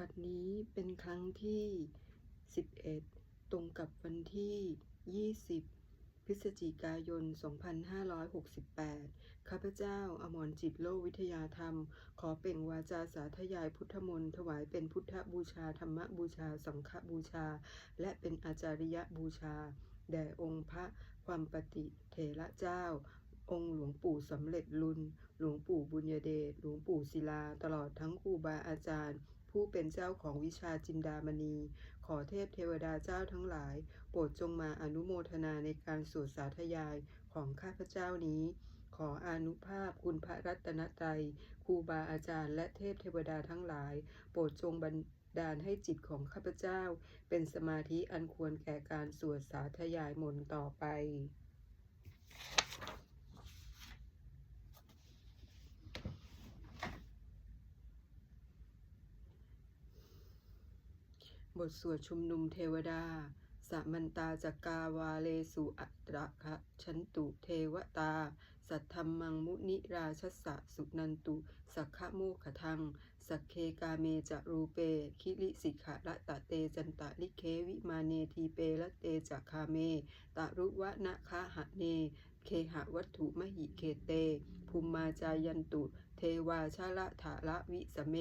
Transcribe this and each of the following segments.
บัดนี้เป็นครั้งที่ 11 ตรงกับวันที่ 20 พฤศจิกายน 2568 ข้าพเจ้าอมรจิตโลกวิทยาธรรม ขอเป่งวาจาสาธยายพุทธมนต์ถวายเป็นพุทธบูชา ธรรมบูชา สังฆบูชา และเป็นอาจาริยบูชา แด่องค์พระความปฏิเถระเจ้าองค์หลวงปู่สำเร็จลุน หลวงปู่บุญญเดช หลวงปู่ศิลา ตลอดทั้งครูบาอาจารย์ ผู้เป็นเจ้าของวิชาจินดามณี ขอเทพเทวดาเจ้าทั้งหลาย โปรดจงมาอนุโมทนาในการสวดสาธยายของข้าพเจ้านี้ ขออนุภาพคุณพระรัตนตรัยครูบาอาจารย์และเทพเทวดาทั้งหลาย โปรดจงบันดาลให้จิตของข้าพเจ้า เป็นสมาธิอันควรแก่การสวดสาธยายมนต์ต่อไป บทสวดชุมนุมเทวดาสมันตาจักกาวาเลสุอัตระคะชันตุเทวตา สัทธรรมังมุนิราชสะสุนันตุ สักขะโมขทัง สักเคกาเมจะรูเป คิริสิกขะละตะเตจันตะลิเควิมาเนทีเปละเตจักคาเม ตะรุวะนะคะหะเน เคหะวัตถุมหิเคเต ภูมมาจายันตุ เทวาชาละถาละวิสเม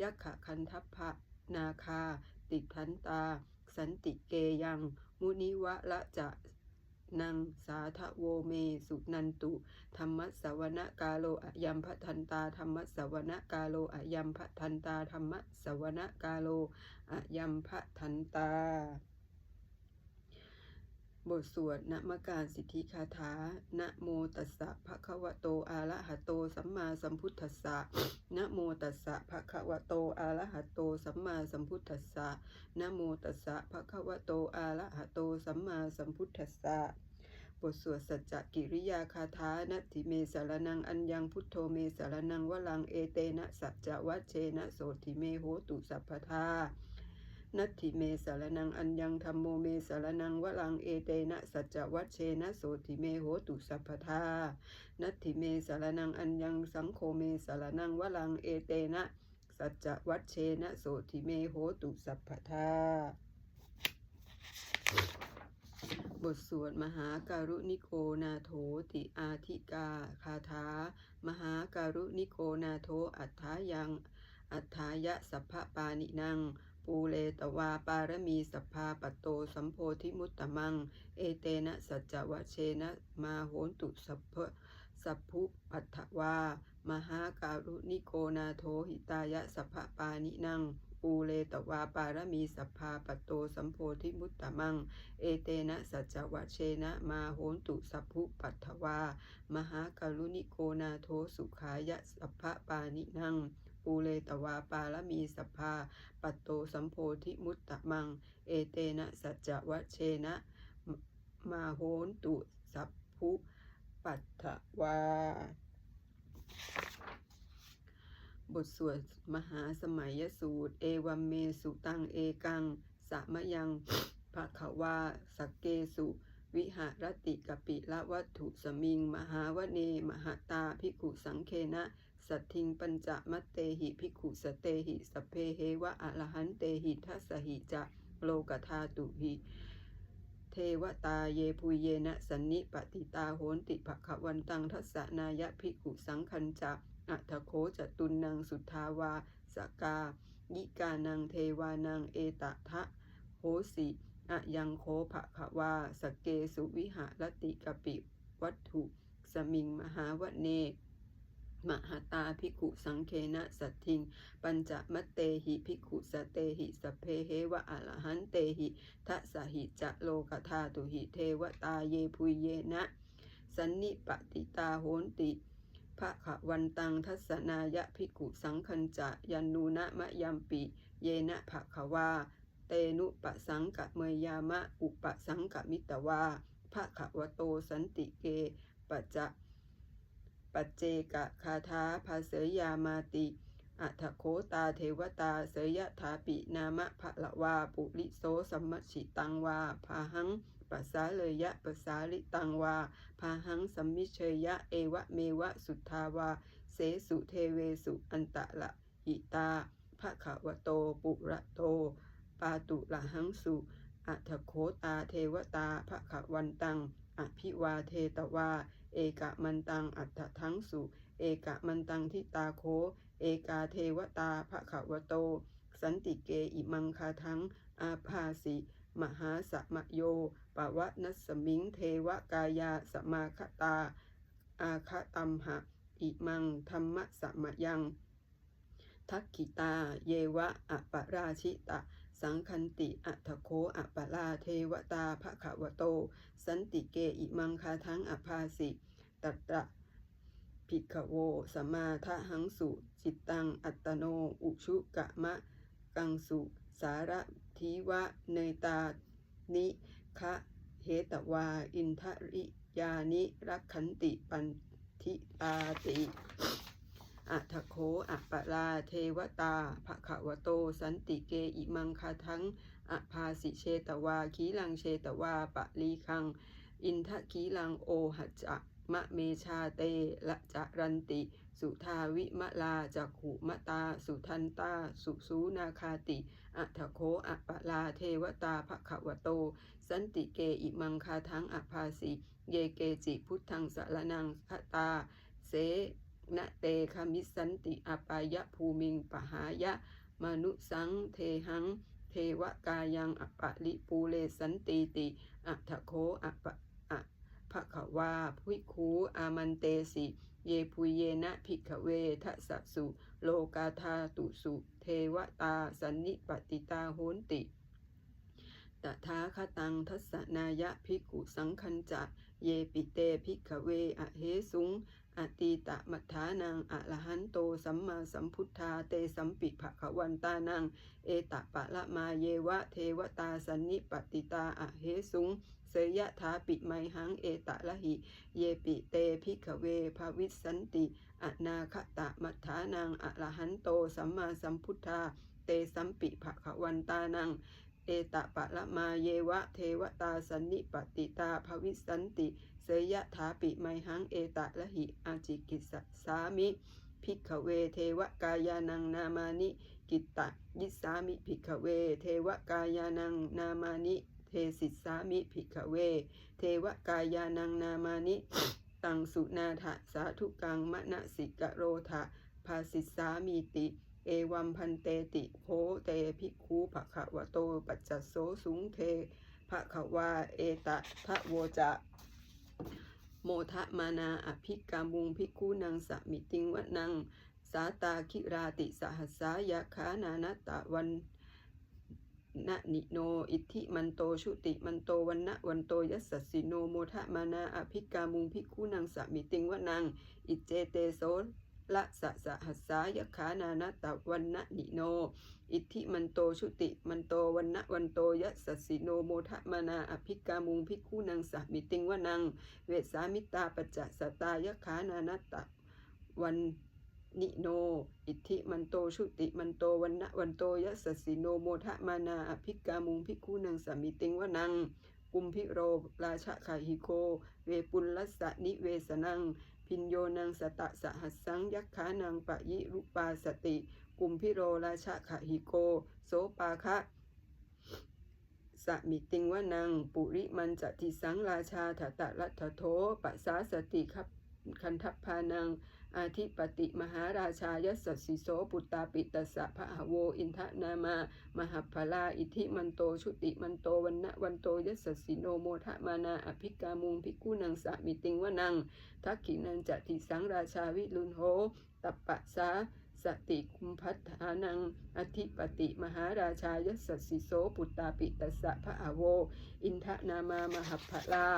ยักขะคันทัพพะนาคา ติพันตา สันติเกยัง มุนิวะละจะนังสาทโวเมสุนันตุ ธรรมสสวนกาโลอะยัมพทันตา ธรรมสสวนกาโลอะยัมพทันตา ธรรมสสวนกาโลอะยัมพทันตา บทสวดนมการสิทธิคาถา นะโมตัสสะภะคะวะโตอะระหะโต สัมมาสัมพุทธัสสะ นะโมตัสสะภะคะวะโตอะระหะโต สัมมาสัมพุทธัสสะ นะโมตัสสะภะคะวะโตอะระหะโต สัมมาสัมพุทธัสสะบทสวดสัจจกิริยาคาถานะทิเมสารนังอัญญังพุทโธเมสารนังวลังเอเตนะสัจจวัชเชนะโสทิเมโหตุสัพพทา นัตถิเมสารนังอัญญังธรรมโมเมสารนังวลังเอเตนะสัจจวัชเชนะโสติเมโหตุสัพพทานัตถิเมสารนังอัญญังสังโฆเมสารนังวลังเอเตนะสัจจวัชเชนะโสติเมโหตุสัพพทาบทสวดมหาการุณิโกนาโถติอาธิกาคาถามหาการุณิโกนาโถอัฏฐายังอัฏฐายะสัพพปานินัง ปูเลตวาปารมีสัพพาปตโตสัมโพธิมุตตมัง เอเตนะสัจจวเชนะมาโหนตุสัพพสัพพุปัฏฐวามหาการุณิโกนาโถหิตายะสัพพปานินังปูเลตวาปารมีสัพพาปตโตสัมโพธิมุตตมัง เอเตนะสัจจวเชนะมาโหนตุสัพพุปัฏฐวามหาการุณิโกนาโทสุขายะสัพพปานินัง ปูเลตวาปารมีสัพพาปัตโตสัมโพธิมุตตะมัง เอเตนะสัจจวเชนะ มาโหนตุสัพพุปัฏฐวาบทสวดมหาสมัยสูตร เอวัมเมสุตังเอกังสะมะยังภะคะวาสักเกสุ วิหารติกปิละวัตถุสมิง มหาวเน มหตาภิกขุสังเคนะ สัทธิงปัญจมัตเตหิภิกขุสเตหิสพเพเหวะอะระหันเตหิทัสหิจะโลกธาตุหิ เทวตาเยปุเยนะสันนิปติตาโหนติภควันตังทัสนายะภิกขุสังคัญจะอัตโคจตุนนังสุทธาวาสกายิกานังเทวานังเอตทะโหสิอะยังโคภะควาสเกสุวิหารติกปิวัตถุ สมิงมหาวเน มหาตาภิกขุสังเคนะสัตทิง ปัญจมัตเตหิภิกขุสเตหิสเพเหวะอะระหันเตหิทัสหิจะโลกธาตุหิเทวตาเยพุยเยนะ สันนิปติตาโหนติภะคะวันตังทัสสนายะภิกขุสังคัญจะยันนูนะมะยัมปิ เยนะภะคะวา เตนุปะสังกะเมยามะอุปสังกะมิตวาภะคะวะโตสันติเกปัจจะ ปัจเจกะคาถาภาเสยามาติ อัฏฐโคตาเทวตาเสยยถาปินามะภะละวาปุริโสสัมมชิตังวาพาหังปัสสาเลยะปัสสาลิตังวาพาหังสัมมิเชยะเอวะเมวะสุทธาวา เสสุเทเวสุอันตะละหิตาภะคะวโตปุระโต ปาตุละหังสุอัทโคตาเทวตาภะคะวันตัง อภิวาเทตวา เอกะมันตังอัตถทังสุ เอกะมันตังทิตาโค เอกาเทวตาภะคะวะโต สันติเกอิมังคาทังอาภาสิ มหาสมโยปวะนัสมิงเทวกายาสมาคตา อาคตัมหะ อิมังธรรมะสมยัง ทักขิตา เยวะอปราชิตะ สังคันติอัทโคอะปลาเทวตาภะควโต สันติเกอิมังคาทังอภาสิตัตตะภิกขโวสมมาทะหังสุ จิตตังอัตโน อุชุกะมะ กังสุ สารทีวะเนตานิคะเหตวา อินทริยานิรักขันติปันทิตาติ อัทโคอะปะลาเทวตาภะคะวโต สันติเกอิมังคาทั้งอภาสิเชตวาขีลังเชตวาปะลีคัง อินทะขีลังโอหัจจะมะเมชาเตละจะรันติ สุทาวิมะลาจักขุมะตา สุทันตา สุสูนาคาติ อัทโคอะปะลาเทวตาภะคะวโต สันติเกอิมังคาทั้งอภาสิ เยเกจิพุทธังสารนังคตา เส นะเตคามิสันติอปายะภูมิงปหายะ มนุสังเทหัง เทวกายังอปะลิปูเลสันติติอัทโคอะปะอะภะควาภิคูอามันเตสิเยปุเยนะภิกขเวทัสสุ โลกาธาตุสุ เทวตาสันนิปติตาโหนติตถาคตังทัสนายะภิกขุสังคัญจะ เยปิเตภิกขเวอะเหสุง อตีตะมัฏฐานังอะระหันโตสัมมาสัมพุทธาเตสัมปิภะคะวันตานัง เอตะปะละมาเยวะเทวตาสันนิปติตาอะเหสุงเสยะถาปิไมหังเอตะละหิ เยปิเตภิกเวภาวิสันติอนาคตะมัฏฐานังอะระหันโตสัมมาสัมพุทธาเตสัมปิภะคะวันตานังเอตะปะละมาเยวะเทวตาสันนิปติตาภวิสันติ ยะถาปิไมหังเอตะละหิอาจิกิสสสามิภิกขเวเทวกายานังนามานิกิตตะยิสามิภิกขเว เทวกายานังนามานิเทสิสามิภิกขเว เทวกายานังนามานิตังสุนาถะสาธุกังมะนะสิกโรทะภาสิสามีติ เอวัมพันเตติโหเตภิกขุภะคะวะโตปัจจโสสุงเทภะคะวาเอตะทะโวจะ โมทะมานาอภิกามุงภิกขุนังสมิติงวะนัง สาตาคิราติสหัสายาคานานตะวันนะนิโน อิทธิมันโตชุติมันโตวันนะวันโตยัสสสสิโนโมทะมานาอภิกามุงภิกขุนังสมิติงวะนัง อิเจเตโส ละสะสะหัสสายคานานตะวันนะนิโน อิทธิมันโตชุติมันโตวันนะวันโตยัสสสสิโนโมทะมานาอภิกามุงภิกขุนังสมิติงวะนัง เวสามิตาปัจจสตายคานานตะวันนิโน อิทธิมันโตชุติมันโตวันนะวันโตยัสสสสิโนโมทะมานาอภิกามุงภิกขุนังสมิติงวะนังกุมพิโรราชขาหิโก เวปุลลัสสะนิเวสนัง พินโยนังสตะสหัสสังยักขานังปะยิรุปาสติ กุมพิโรราชขะหิโก โสปาคะสมิติงวานัง ปุริมันจติสังราชาถตะรัตโทปัสสาสติคับคันทัพพานัง อาทิปติมหาราชายสสสสิโสปุตตาปิตสสะพะหโวอินทนามามหัพลาอิทิมันโตชุติมันโตวันนะวันโตยสสสสิโนโมทะมานาอภิกามุงภิกขุนังสมิติงวะนังทักขินันจติสังราชาวิลุนโหตัปปะสาสติคุมพัฒานัง อธิปติมหาราชายสสสสิโสปุตตาปิตสสะพะหะโว อินทนามามหัพลา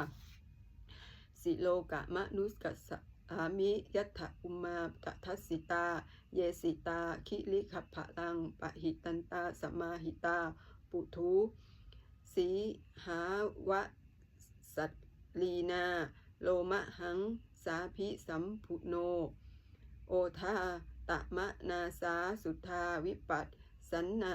สิโลกะมะนุสกัส อามิยัตถอุมาตทัสสิตา เยสิตา คิริขัพพะลัง ปะหิตันตาสมาหิตา ปุถุสีหาวะสัตลีนา โลมะหัง สาภิสัมพุโน โอทาตะมะนาสาสุทาวิปัสสันนะ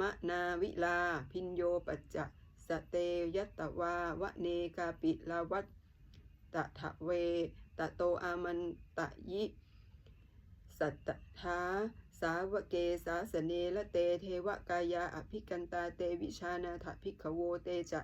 มะนาวิลา พินโยปัจจะสเตยัตตวาวะเนกาปิลาวัตตะทะเว ตะโตอามันตะยิ สัตถาสาวเกสาสเนละเตเทวกายาอภิกันตาเตวิชานาถภิกขโวเตจะ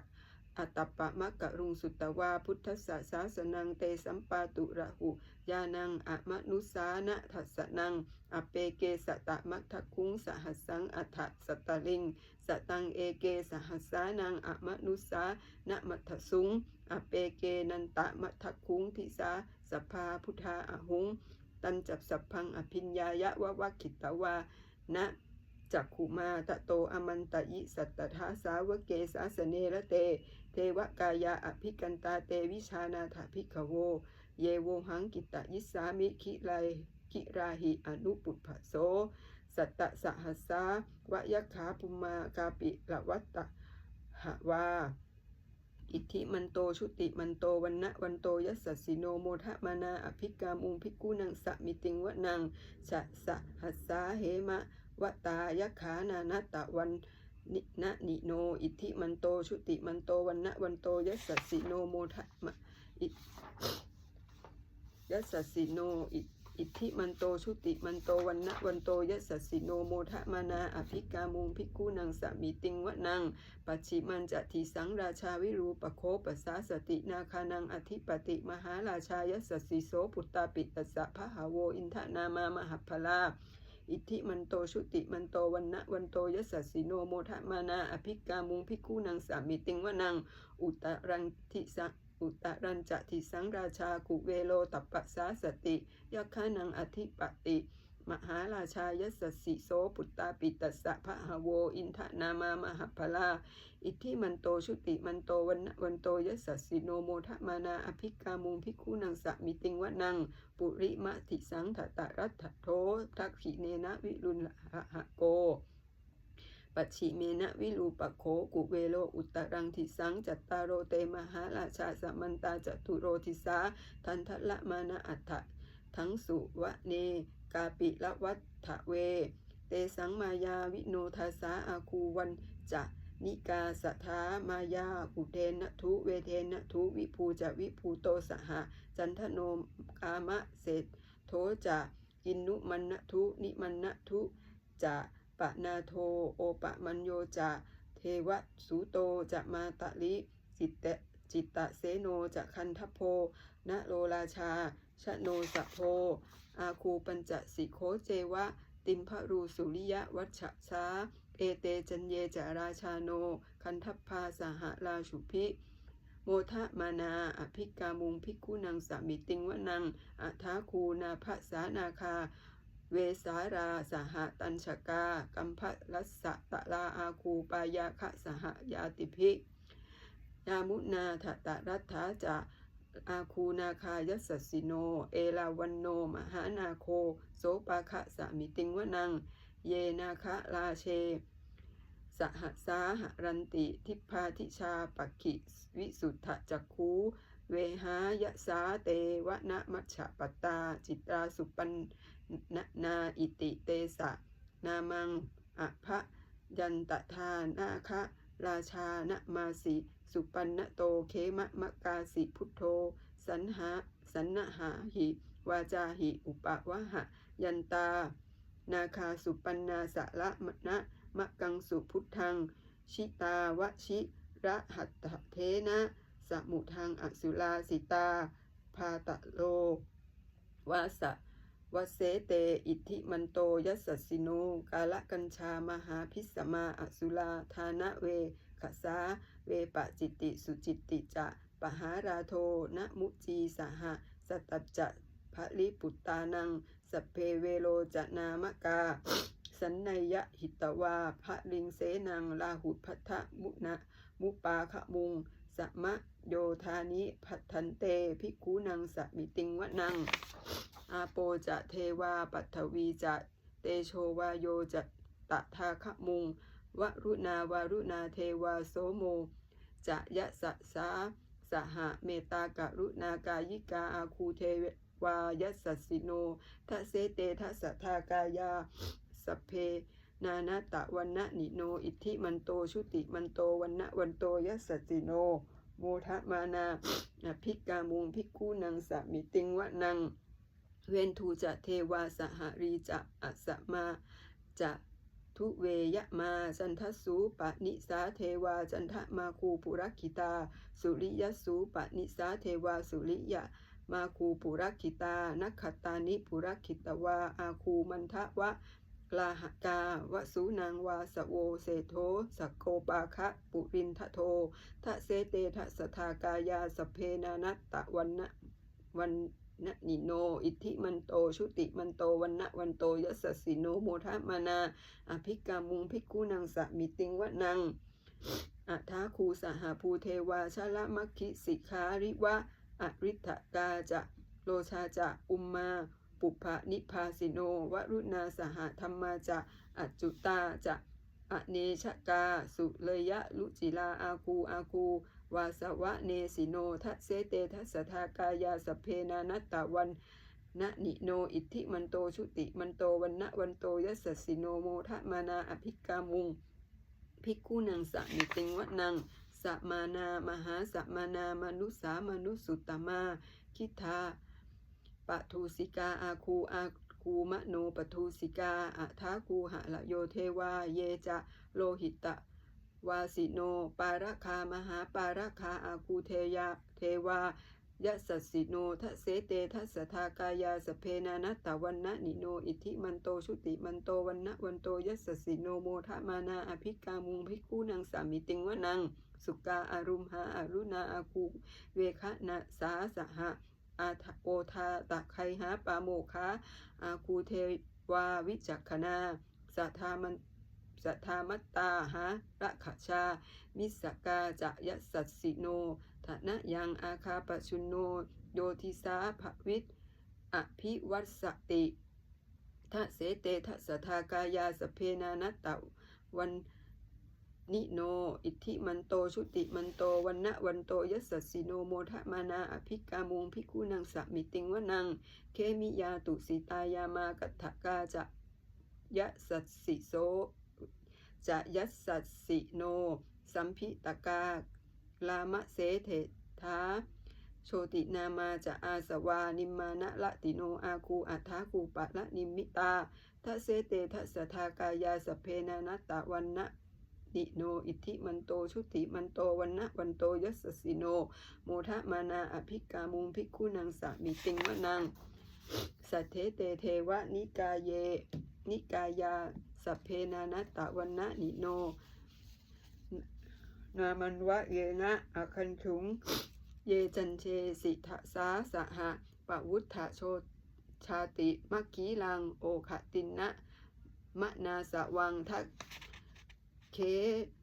อัตตปะมะกะรุงสุตตวาพุทธสสาสนังเตสัมปาตุระหุยานังอะมนุสานะทัสนังอเปเกสตะมัทะคุงสหัสสังอัฏฐสตลิงสตังเอเกสหัสสานังอะมนุสานะมัทสุงอเปเกนันตะมัทะคุงทิสา สภาพุทธาอะหุง ตันจับสัพพังอภิญญายะวะวะขิตวานะจักขุมาตะโตอมันตะยิสัตตทาสาวเกสาสเนระเต เทวกายาอภิกันตาเตวิชานาถาภิกขโว เยโวหังกิตะยิสามิคิไลคิราหิอนุปุพโส สัตตะสหัสสาวะยัคขาปุมมากาปิละวัตตะหะวา อิทธิมันโตชุติมันโตวันนะวันโตยัสสิโนโมทะมานาอภิกามุงภิกขุนังสะมิติงวะนังสะสะหัสสาเหมะวะตายะขานานาตะวันนินะนิโน อิทธิมันโตชุติมันโตวันนะวันโตยัสสิโนโมทะมะอิยัสสสิโนอิ อิทธิมันโตชุติมันโตวันนะวันโตยัสสสิโนโมทะมานาอภิกามุงภิกขุนังสะมิติงวะนังปัจฉิมันจะทีสังราชาวิรูปโคปัสสาสตินาคานังอธิปติมหาราชายสสสิโสพุตตาปิตตสสะพะหาโวอินทนามามหัพพลาอิทธิมันโตชุติมันโตวันนะวันโตยสสสิโนโมทะมานาอภิกามุงภิกขุนังสามิติงวะนังอุตรังทิสัง อุตรันจะทิสังราชากุเวโลตัปปะสาสติยักขานังอธิปติ มหาราชายสสิโสพุตตาปิตตสสะพะหโว อินทนามามหัพลา อิทธิมันโตชุติมันโตวันวันโตยสสิโนโมทมานาอภิกามุงภิกุนังสะมิติงวะนัง ปุริมะติสังถตะรัตถโททักขิเนนะวิรุณหะโก ปัจฉิเมนะวิรูปโคกุเวโลอุตตรังทิสังจัตตารโรเตมหาราชาสมันตาจัตุโรทิสาทันทละมานะอัฏฐะทั้งสุวะเน กาปิละวัฏฐเว เตสังมายาวิโนทาสาอาคูวันจะนิกาสทามายาอุเทนะทุเวเทนะทุวิภูจะวิภูโตสหะจันทโนกามะเศษโทจะกินนุมันนะทุนิมันนะทุจะ ปะนาโทโอปะมัญโยจะเทวสุโตจะมาตะลิจิตเตจิตตะเสโนจะคันทโพนะโลราชาชะโนสะโพ อาคูปัญจสิโคเจวะ ติมพะรูสุริยะวัชชะสาเอเตจันเยจาราชาโน คันทัพพาสหราชุพิ โมทะมานา อภิกามุงภิกขุนังสามิติงวนังอัทาคูนาภสานาคา เวสาราสหตัญชกา กัมพะรัสสะตะลาอาคูปายาคะสหยาติภิยามุนาทตะรัตถาจะอาคูนาคายสสสิโน เอลาวันโน มหานาโค โสปาคะสมิติงวนัง เยนาคะราเช สหสาหรันติ ทิพาทิชาปักขิ วิสุทธจักคูเวหายะสาเตวะนะมัชฌะปตา จิตราสุปัน นนาอิติเตสะ นามังอภะยันตทานาคะ ราชานะมาสิ สุปันนโตเคมะมะกาสิพุทโธ สันหาสันนหาหิ วาจาหิ อุปะวะหะ ยันตา นาคาสุปันนาสะละมะนะมะกังสุพุทธัง ชิตาวชิระหัตเทนะสมุทังอสุลาสิตา พาตะโล วาสะ วเสเตอิทธิมันโตยัสสสสิโนกาละกัญชามหาพิสมาอสุลาทานะเวขสาเวปะจิตติสุจิตติจะปหาราโทนะมุจีสหะสตัจจะภลิปุตตานังสเพเวโลจะนามกา สันนยะหิตวาพระลิงเสนังลาหุพัทธมุนะมุปาขมุงสมะโยธานิพัทันเตภิกขุนังสมิติงวะนัง อาโปจะเทวาปัทวีจะเตโชวาโยจะตะทาขมุงวรุณาวารุณาเทวาโสโม จะยะสะสาสหะเมตากรุณากายิกาอาคูเทวายัสสิโนทะเสเตทัสทากายาสเพ นานาตะวันนะนิโน อิทธิมันโตชุติมันโตวันนะวันโตยัสสิโน โมทะมานาภิกามุงภิกขุนังสมิติงวะนัง เวนทูจะเทวาสหรีจะอัสมาจะทุเวยะมาจันทสูปะนิสาเทวาจันทมาคูปุรักขิตา สุริยสูปะนิสาเทวาสุริยะมาคูปุรักขิตานักขตานิปุรักขิตวาอาคูมันทะวะลาหกาวสุนางวาสโวเสโทสโกปาคะปุรินทโททะเสเตทะสทากายาสเพนานัตตะวันนะวัน นะนิโน อิทธิมันโต ชุติมันโต วันนะวันโตยสสสิโนโมทะมานา อภิกามุงภิกขุนังสะมิติงวะนังอัทาคูสหภูเทวาชาละมัคคิสิกขาริวะอริทกาจะโลชาจะอุมมาปุพพนิพาสิโนวรุณาสหธรรมาจะอัจจุตาจะอเนชกา สุเลยะลุจิลาอาคูอาคู วาสวะเนสิโนทัสเสเตทัสทากายาสเพนานัตตะวันนะนิโนอิทธิมันโตชุติมันโตวันนะวันโตยัสสิโนโมทะมานาอภิกามุงภิกขุนังสะมิติงวะนังสัมมานามหาสัมมานามนุสามนุสุตตมาคิทาปทูสิกาอาคูอาคูมโนปทูสิกาอัทาคูหะละโยเทวาเยจะโลหิตะ วาสิโน ปาระคามหาปาระคาอาคูเทยาเทวายะสัสิโนทะเสเตทัสทากายาสเพนานัตตวันนะนิโน อิทิมันโตชุติมันโตวันนะวันโตยะสัสิโนโมทะมานาอภิกามุงภิกขุนังสามิติงวะนัง สุกาอารุมหาอารุณาอาคูเวคะนะสาสหะอาทโอทาตะไคหาปาโมคาอาคูเทวาวิจักขณาสัทธามัน สัทธามัตตาหาระขชา มิสกาจะยสัสสิโนฐานะยังอาคาปชุนโนโยทิสาภวิตอภิวัสสติทะเสเตทะสทากายาสเพนานัตตะวันนิโน อิทธิมันโต ชุติมันโต วันนะวันโตยัสสสิโนโมทะมานา อภิกามุงภิกุนังสะมิติงวนัง เคมิยาตุสิตายามากัตถกาจะยะสัสสิโส จะยัสสัสสิโน สัมพิตกาลามะเสเถทาโชตินามาจะอาสวานิมานะละติโนอาคูอัฏฐาคูปะละนิมิตาทัเสเตทัสทากายาสเพนานัตตะวันนะนิโน อิทธิมันโต ชุติมันโต วันนะวันโตยัสสิโน โมทะมานาอภิกามุงภิกขุนังสามิติงวะนังสัทเทเตเทวะนิกายเย นิกายา สัพเพนานัตตะวันนะนิโน นามันวะเยนะอคันถุง เยจันเชสิทะสาสหะปะวุฒะโชชาติมัคคีลังโอขตินนะมะนาสวังทักเค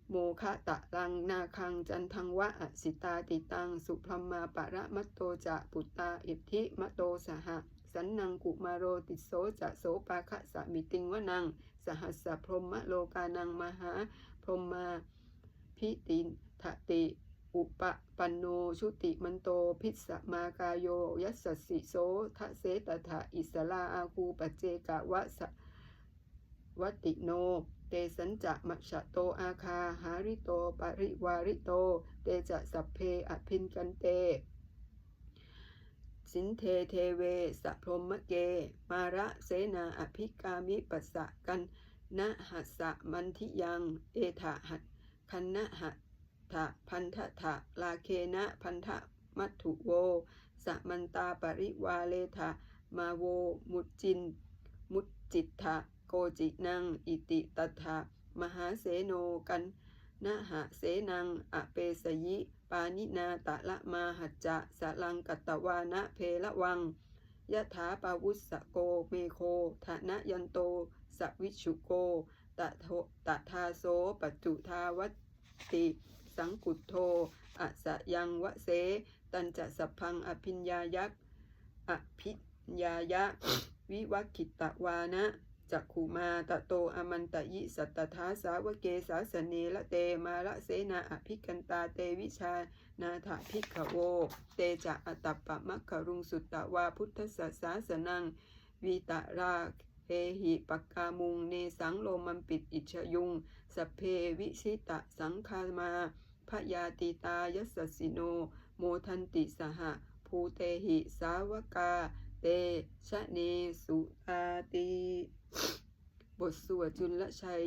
โมคะตะลังนาคังจันทังวะอสิตาติตัง สุพรมมาปะระมัตโตจะปุตตาอิทธิมะโตสหะ สันนังกุมาโรติโสจะโสปาคะสะมิติงวะนัง สหัสสะพรหมโลกานังมหา พรหมาพิตินทติอุปปันโนชุติมันโตพิสมากายโยยัสสิโสทะเสตถะอิสลาอาคูปเจกะวะสะวัติโน เตสัญจะมัชโตอาคาหาริโตปริวาริโต เตจะสัพเพอภินกันเต สินเทเทเวสะพรมเก มาระเสนาอภิกามิปัสสะกันนะหัสสะมันทิยัง เอถะหัดคันนะหัตถะพันธะถะลาเคนะพันธะมัตถุโวสะมันตาปริวาเลทะมาโว มุจจิน มุจจิตะโกจินัง อิติตถะมหาเสโนกันนะหะเสนัง อเปสยิ ปานินาตะละมาหัจจะสะลังกัตตวานะเพละวังยะถาปาวุสโกเมโคฐานะยันโตสวิชุโกตะโทตะทาโสปัจจุทาวัติ สังกุตโทอะสะยังวะเส ตันจะสัพพังอภิญญายักษ์อภิญญายะ วิวัคคิตตวานะ จักขุมาตะโตอมันตะยิสัตตถาสาวเกสาสเนละเตมาละเสนาอภิกันตาเตวิชานาถาภิกขโว เตจะอตัปปะมัคครุงสุตตะวาพุทธสัสาสนังวีตาราเฮหิปักกามุงเนสังโลมันปิดอิชยุงสเพวิชิตะสังคามาพยาติตายสสสิโน โมทันติสหะภูเตหิสาวกา เตชะเนสุตาติบทสวดจุลชัย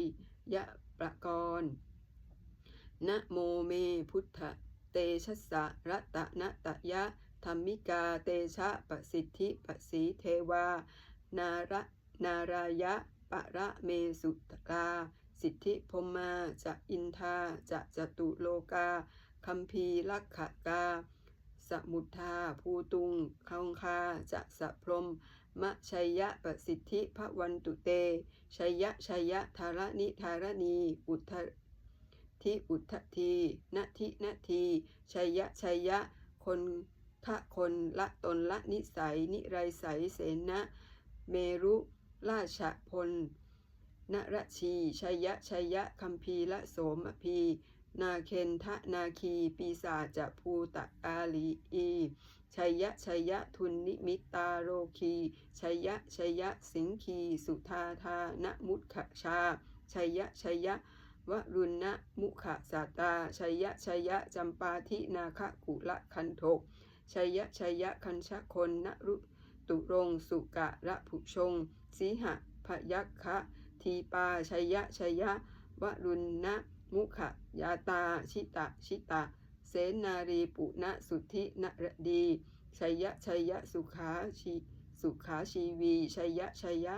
ยะประกรณ์นะโมเมพุทธเตชะสะรัตนะตะยะธรรมิกาเตชะปสิทธิปสีเทวา นาระนารายะปะระเมสุตราสิทธิพมมาจะอินทาจะจตุโลกาคัมภีลักขกา สมุทธาภูตุงคองคาจะสะพรมมะชัยยะประสิทธิพระวันตุเต ชัยยะชัยยะธารณิธารณี อุทธทิอุทธทีนทินทีชัยยะชัยยะ คนทะคนละตนละนิสัย นิไรใสเสนะ เมรุราชพลนรชีชัยยะชัยยะคัมภีละโสมพี นาเคนทะนาคี ปีศาจภูตะอาลีอีชัยยะชัยยะทุนนิมิตาโรคีชัยยะชัยยะสิงคี สุธาธานมุตขชาชัยยะชัยยะวรุณะมุขสาตาชัยยะชัยยะจำปาทินาคกุละคันโทชัยยะชัยยะคัญชะคนนรุตุรงสุกะระผุชง สีหะพยัคคะทีปาชัยยะชัยยะวรุณนะ มุขยาตา ชิตะ ชิตะ เสนารีปุณสุทธินรดีชัยยะชัยยะสุขาชีสุขาชีวีชัยยะชัยยะ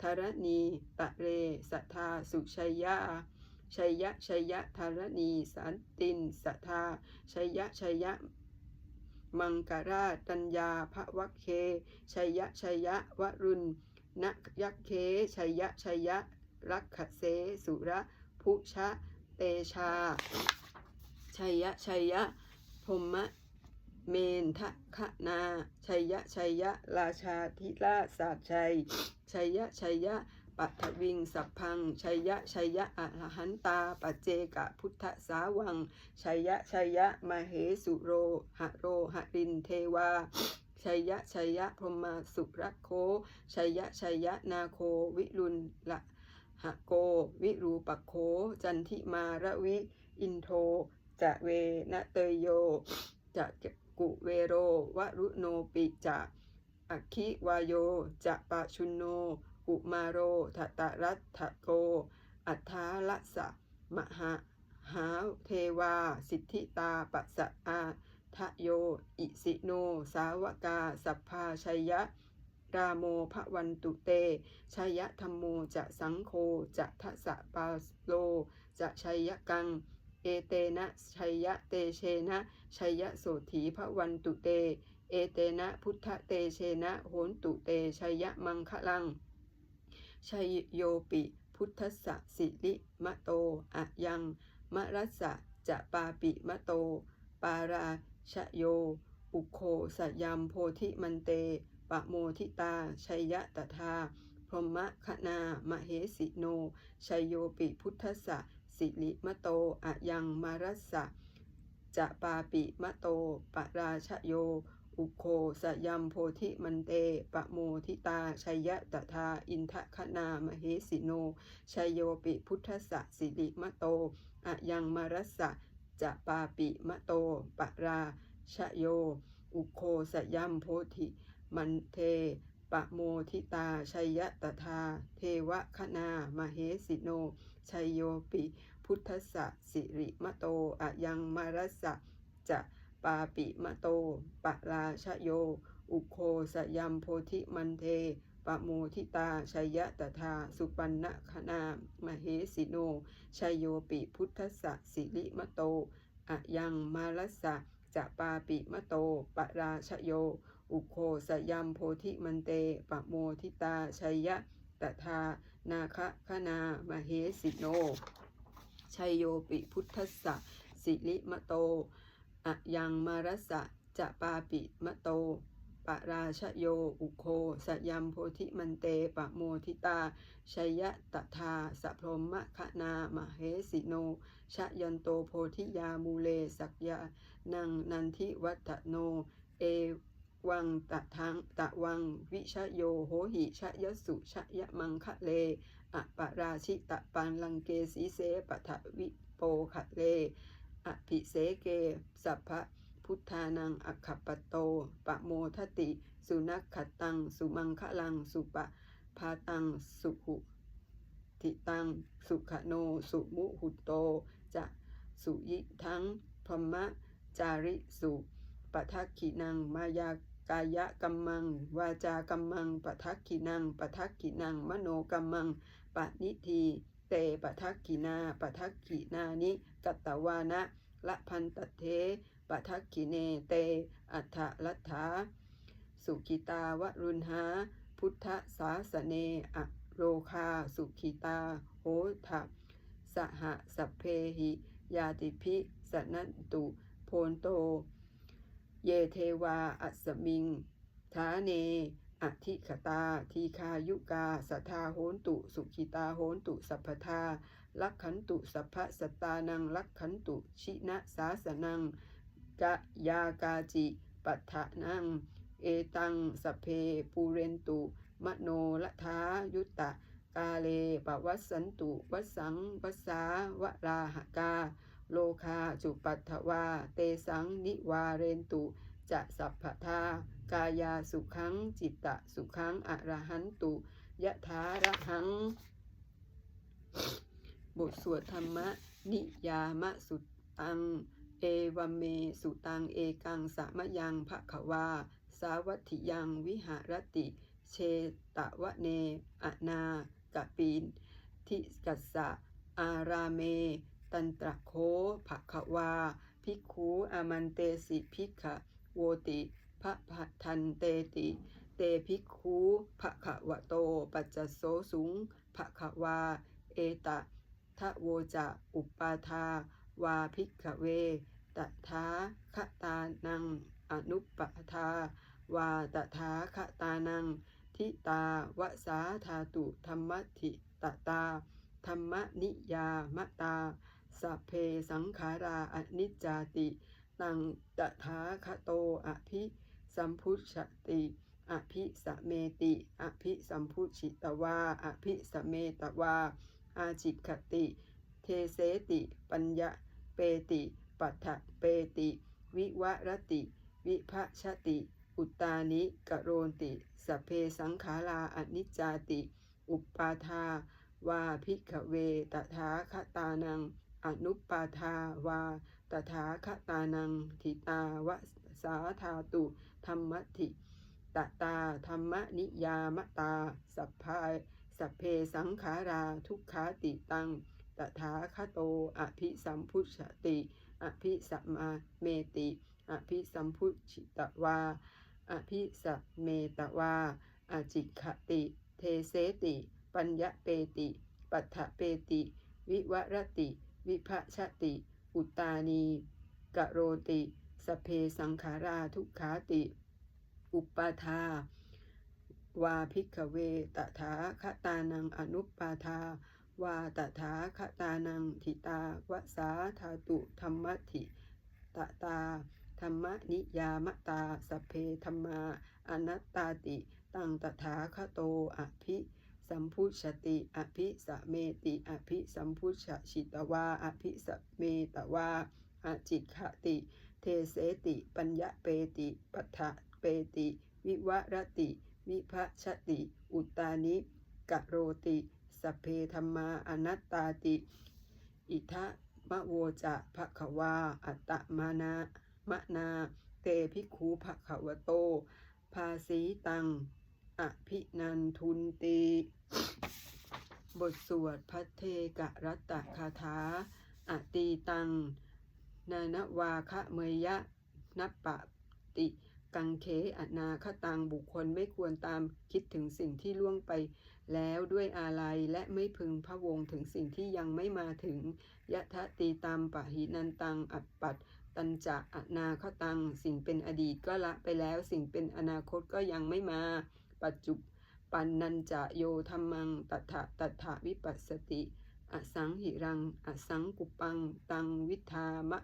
ธารณีตะเรสัทธาสุชัยยะชัยยะชัยยะธารณีสันตินสัทธาชัยยะชัยยะมังกราตัญญาภวัคเค ชัยยะชัยยะวรุณนักยักเค ชัยยะชัยยะรักขเสสุระพุชะ เตชา ชัยยะ ชัยยะพรหมเมนทะคะนา ชัยยะ ชัยยะ ราชาธิราชสาชัย ชัยยะ ชัยยะปัทวิงสัพพัง ชัยยะ ชัยยะอรหันตาปเจกะพุทธสาวัง ชัยยะ ชัยยะมเหสุโรหะโรหะรินเทวาชัยยะชัยยะพรหมาสุรโคชัยยะชัยยะนาโควิรุณละ หะโก วิรูปโค จันทิมาระวิ อินโท จะเวนะเตยโย จะกุเวโร วรุโนปิจะอคิวายโย จะปะชุนโนอุมาโรทะตะรัตถโก อัฏฐาละสะมหาหาเทวา สิทธิตาปัสสะอาทะโย อิสิโน สาวกา สัพพาชัยยะ รามโมภวันตุเตชัยยะธรรมโมจะสังโฆจะทัสะปาโลจะชัยยะกัง เอเตนะชัยยะเตเชนะชัยยะโสถีพระวันตุเต เอเตนะพุทธเตเชนะโหนตุเตชัยยะมังคลังชัยโยปิพุทธสสะสิริมะโตอะยังมะรัสสะจะปาปิมะโต ปาราชโย อุโคสยามโพธิมันเต ปะโมทิตา ชัยยะตถาพรหมคนามเหสิโน ชัยโยปิพุทธะสิริมโตอะยังมารัสสะจะปาปิมะโตปะราชโย อุโคสยัมโพธิมันเต ปะโมทิตา ชัยยะตถาอินทคณามเหสิโน ชัยโยปิพุทธะสิริมโตอะยังมารัสสะจะปาปิมะโตปะราชโย อุโคสยัมโพธิ มันเท ปะโมทิตา ชัยตถาเทวคณามเหสิโน ชัยโยปิ พุทธะสิริมโตอะยังมารสะจะปาปิมโต ปะราชโย อุโคสยัมโพธิมันเท ปะโมทิตา ชัยตถาสุปันนคณามเหสิโน ชัยโยปิ พุทธะสิริมโตอะยังมารสะจะปาปิมโต ปะราชโย อุโคสยัมโพธิมันเตปะโมทิตาชัยยะตถานาคะคณามาเหสิโน ชัยโยปิพุทธสสะสิริมะโตอะยังมารสะจะปาปิมะโตปะราชโยอุโคสยัมโพธิมันเตปะโมทิตาชัยยะตถาสัพพรหมคนามเหสิโน ชะยันโตโพธิยามูเลสักยานังนันทิวัตโน เอ วังตะทังตะวังวิชโยโหหิชะยสุชยะมังคะเลอะปะราชิตะปันลังเกสีเสปะทะวิโปคะเลอภิเสเกสัพพะพุทธานังอัคคปโต ปะโมทติ สุนักขตัง สุมังคะลัง สุปะพาตัง สุหุติตัง สุขโน สุมุหุโต จะสุยิทั้งพรหมจาริสุปทักขินังมายากายะกัมมัง วาจากัมมังปทักขินังปทักขินัง มโนกัมมังปณิทีเตปทักขินาปทักขินานิกัตตวานะละพันตเทปทักขิเนเต อัฏฐลัทธาสุขิตาวรุณหา พุทธสาสเนอโรคาสุขิตาโหทะสหสัพเพหิ ยาติพิสนันตุ โพนโต เยเทวาอัสมิง ทาเนอธิขตา ทีคายุกาสัทธาโหนตุ สุขิตาโหนตุสัพพทาลักขันตุสัพพสตานังลักขันตุชินะสาสนังกะยากาจิปัฏฐานัง เอตังสเพปูเรนตุ มโนละทายุตตะ กาเลปวัสสันตุวัสสังวัสสาวราหกา โลคาจุปัตถวา เตสังนิวาเรนตุ จะสัพพทากายาสุขังจิตตะสุขังอรหันตุยะถาระหัง บทสวดธรรมนิยามะสุตัง เอวเมสุตังเอกังสะมยังภะคะวา สาวัตถิยังวิหารติ เชตะวะเน อนากะปีนทิกัสสะอารามเม ตันตระโคภะคะวา ภิกขุอามันเตสิภิกขะโวติพระพทันเตติ เตภิกขุภะคะวะโต ปัจจโสสุงภะคะวา เอตะทะโวจะอุปปาทา วาภิกขเวตถาคตานัง อนุปปทา วาตถาคตานัง ทิตาวสาธาตุธรรมทิตตาธรรมนิยามตา สัพเพสังขาราอนิจจาติ ตังตถาคโตอภิสัมพุชติอภิสเมติอภิสัมพุชิตวาอภิสเมตวา อาจิคติ เทเสติ ปัญญาเปติปัฏฐเปติ วิวรติ วิภชติ อุตานิกโรนติสัพเพสังขาราอนิจจาติ อุปปาทาวาภิกเวตถาคตานัง อนุปปาทาวา ตถาคตานังทิตาวสาธาตุธรรมทิตตาธรรมนิยามตา สัพพายสัพเพสังขาราทุกขาติตัง ตถาคโต อภิสัมพุชติ อภิสัมมาเมติ อภิสัมพุชิตวา อภิสัมเมตวาอาจิขติ เทเสติ ปัญญเปติ ปัฏฐเปติ วิวรติ วิภชติ อุตตานีกโรติ สเพสังขาราทุกขาติ อุปปาทา วาภิกขเวตถาคตานังอนุปปาทาวาตถาคตานังทิตาวสาธาตุธรรมทิตตาธรรมนิยามตาสเพธรรมาอนัตตาติ ตังตถาคโตอภิ สัมพุชติ อภิสเมติ อภิสัมพุชชิตวา อภิสเมตวาอจิขติ เทเสติ ปัญญเปติปัฏฐเปติ วิวรติ วิภชติ อุตานิกโรติ สเพธรรมาอนัตตาติ อิทะมะโวจะภะคะวา อัตตมานามะนา เตภิกขุภะคะวะโต ภาสีตัง อภินันทุนติ บทสวดพัทเทกะรัตตคาถาอตีตัง นานวาคะเมยะนัปปะติกังเคอนาคตังบุคคลไม่ควรตามคิดถึงสิ่งที่ล่วงไป แล้วด้วยอาลัยและไม่พึงพะวงถึงสิ่งที่ยังไม่มาถึงยะทะตีตามปะหินันตังอัปปัตตัญจะอนาคตัง สิ่งเป็นอดีตก็ละไปแล้ว สิ่งเป็นอนาคตก็ยังไม่มา ปัจจุปันนันจะโยธรรมังตัถะตัถะวิปัสสติอสังหิรังอสังกุปัง ตังวิทามะ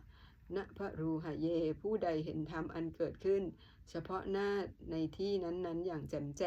ณพระรูหะเย ผู้ใดเห็นธรรมอันเกิดขึ้น เฉพาะหน้าในที่นั้นๆ อย่างแจ่มแจ้ง